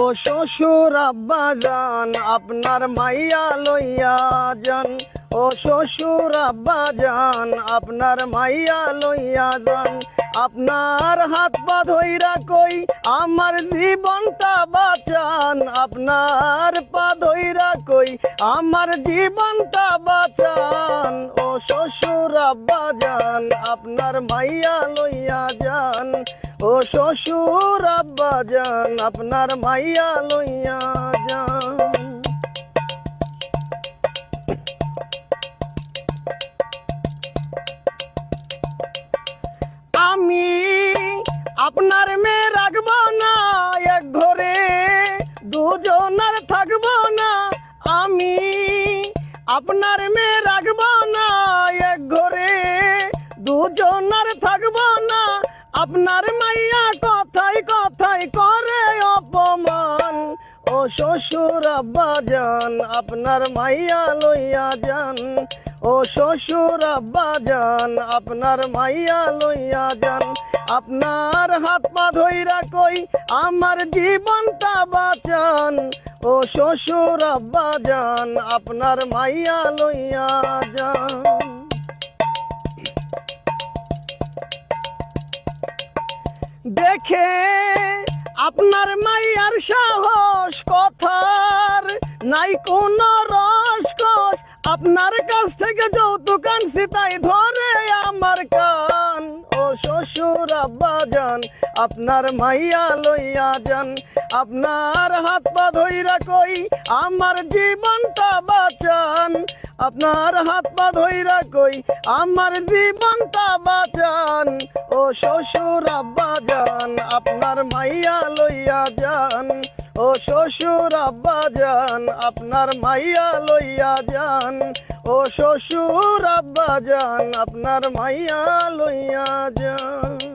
ও শ্বশুর আব্বা যান আপনার মাইয়া লইয়া যান। ও শ্বশুর আব্বা যান আপনার মাইয়া লইয়া যান। আপনার হাত পা ধইরা কই, আমার জীবনটা বাঁচান। আপনার পা ধইরা কই, আমার জীবনটা বাঁচান। ও শ্বশুর আব্বা যান আপনার মাইয়া লইয়া যান। ও শ্বশুর আব্বা যান, আপনার মাইয়া লইয়া যান। আমি আপনার মেয়ে রাখব না, এক ঘরে দুজনার থাকব না। আমি আপনার মেয়ে রাখব আপনার মাইয়া কথায় কথায় করে অপমান। ও শ্বশুর আব্বা যান আপনার মাইয়া লইয়া যান। ও শ্বশুর আব্বা যান আপনার মাইয়া লইয়া যান। আপনার হাত পা ধইরা কই আমার জীবনটা বাঁচান। ও শ্বশুর আব্বা যান আপনার মাইয়া লইয়া যান। দেখে আপনার মাইয়ার সাহস কথার নাই কোন রসকস। আপনার কাছ থেকে যৌতুক আনছি, তাই ধরে আমার কান। ও শ্বশুর আব্বা যান, আপনার মাইয়া লইয়া যান। আপনার হাত পা ধইরা কই আমার জীবনটা বাঁচান। আপনার হাত পা ধইরা কই আমার জীবনটা বাঁচান। ও শ্বশুর আব্বা মাইয়া লইয়া যান। ও শ্বশুর আব্বা যান, আপনার মাইয়া লইয়া যান। ও শ্বশুর আব্বা যান, আপনার মাইয়া লইয়া যান।